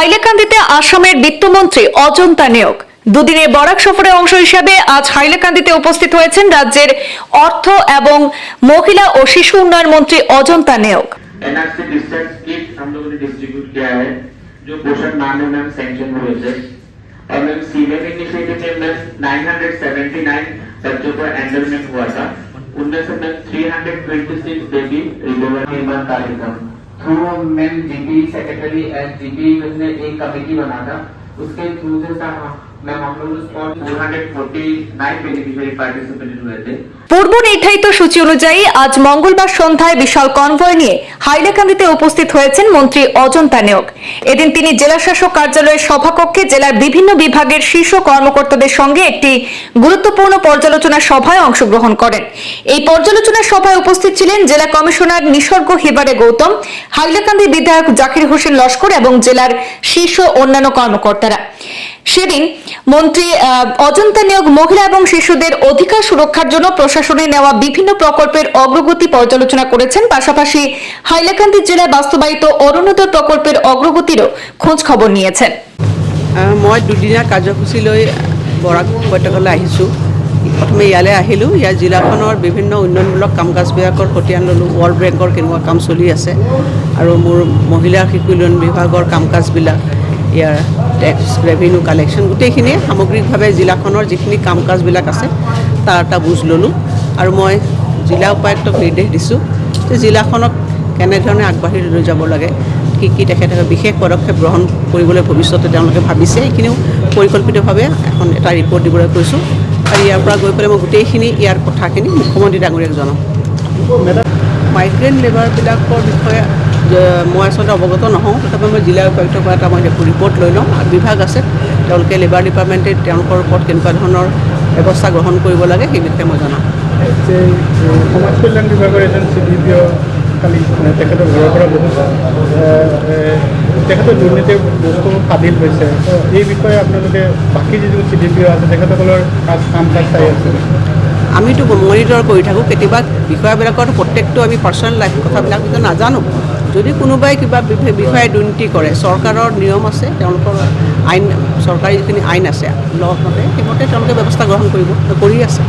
হাইলাকান্দিতে আসামের বিত্তমন্ত্রী অজন্তা নেওগ দুদিনের বরাক সফরের অংশ হিসাবে আজ হাইলাকান্দিতে উপস্থিত হয়েছেন রাজ্যের অর্থ এবং মহিলা ও শিশু উন্নয়ন মন্ত্রী Ajanta Neog NRC distance kit हम लोगों ने डिस्ट्रीब्यूट किया है जो पोषण माह में मैम सैंक्शन हुए थे और मैम सीएम इनिशिएटिव में मैम 979 बच्चों को एनरोलमेंट हुआ था उनमें से मैम 326 बेबी रिकवर निर्माण कार्यक्रम through ma'am GP secretary S GP ने एक कमेटी बना था उसके थ्रू से পূর্ব নির্ধারিত সূচি অনুযায়ী আজ মঙ্গলবার সন্ধ্যায় বিশাল কনভয় নিয়ে হাইলাকান্দিতে উপস্থিত হয়েছেন মন্ত্রী অজন্তা নেয়ক এদিন তিনি জেলা শাসক কার্যালয়ের সভাকক্ষে জেলার বিভিন্ন বিভাগের শীর্ষ কর্মকর্তাদের সঙ্গে একটি গুরুত্বপূর্ণ পর্যালোচনা সভায় অংশগ্রহণ করেন। এই পর্যালোচনা সভায় উপস্থিত ছিলেন জেলা কমিশনার নিসর্গ হিবারে গৌতম, হাইলাকান্দি বিধায়ক জাকির হোসেন লস্কর এবং জেলার শীর্ষ অন্যান্য কর্মকর্তারা। সেদিন মন্ত্রী অজন্তা নিয়োগ মহিলা এবং শিশুদের অধিকার সুরক্ষার জন্য প্রশাসনে নেওয়া বিভিন্ন প্ৰকল্পের অগ্রগতি পর্যালোচনা করেছেন। পাশাপাশি হাইলাকান্দি জেলায় বাস্তবায়িত অরুণোদয় প্ৰকল্পের অগ্রগতিরও খোঁজ খবর নিয়েছেন। মই দুদিনীয়া কাৰ্যসূচী লৈ বৰাক উপত্যকালৈ আহিছোঁ। প্ৰথমে ইয়ালৈ আহিলোঁ। ইয়াৰ জিলাখনৰ বিভিন্ন উন্নয়নমূলক কাম কাজবিলাকৰ খতিয়ান ল'লোঁ ৱৰ্ল্ড বেংকৰ কেনেকুৱা কাম চলি আছে আৰু মোৰ মহিলা শিশু উন্নয়ন বিভাগৰ কাম কাজবিলাক ইয়াৰ টেক্স ৰেভিনিউ কালেকশ্যন গোটেইখিনিয়ে সামগ্ৰিকভাৱে জিলাখনৰ যিখিনি কাম কাজবিলাক আছে তাৰ এটা বুজ ল'লোঁ। আৰু মই জিলা উপায়ুক্তক নিৰ্দেশ দিছোঁ যে জিলাখনক কেনেধৰণে আগবাঢ়ি লৈ যাব লাগে কি কি তেখেতে বিশেষ পদক্ষেপ গ্ৰহণ কৰিবলৈ ভৱিষ্যতে তেওঁলোকে ভাবিছে এইখিনিও পৰিকল্পিতভাৱে এখন এটা ৰিপৰ্ট দিবলৈ কৈছোঁ। আৰু ইয়াৰ পৰা গৈ পেলাই মই গোটেইখিনি ইয়াৰ কথাখিনি মুখ্যমন্ত্ৰী ডাঙৰীয়াক জনাম। মাইগ্ৰেণ্ট লেবাৰবিলাকৰ বিষয়ে মই আচলতে অৱগত নহওঁ তথাপি মই জিলা উপায়ুক্তৰ পৰা এটা মই ৰিপৰ্ট লৈ লওঁ বিভাগ আছে তেওঁলোকে লেবাৰ ডিপাৰ্টমেণ্টে তেওঁলোকৰ ওপৰত কেনেকুৱা ধৰণৰ ব্যৱস্থা গ্ৰহণ কৰিব লাগে সেই বিষয়ে মই জনাম। সমাজ কল্যাণ বিভাগৰ এজন চি ডি পি কালি মানে তেখেতৰ ঘৰৰ পৰা বহুত তেখেতৰ দুৰ্নীতিৰ বস্তু ফাদিল হৈছে। এই বিষয়ে আপোনালোকে বাকী যিবোৰ চি ডি পি আছে তেখেতসকলৰ কাজ কাম কাজ চাই আছে। আমিতো মনিটৰ কৰি থাকোঁ কেতিয়াবা বিষয়াবিলাকৰ প্ৰত্যেকটো আমি পাৰ্চনেল লাইফ কথাবিলাক নাজানো। যদি কোনোবাই কিবা বিষয়ে দুৰ্নীতি কৰে, চৰকাৰৰ নিয়ম আছে, তেওঁলোকৰ আইন চৰকাৰী যিখিনি আইন আছে, ল মতে সেইমতে তেওঁলোকে ব্যৱস্থা গ্ৰহণ কৰিব, কৰি আছে।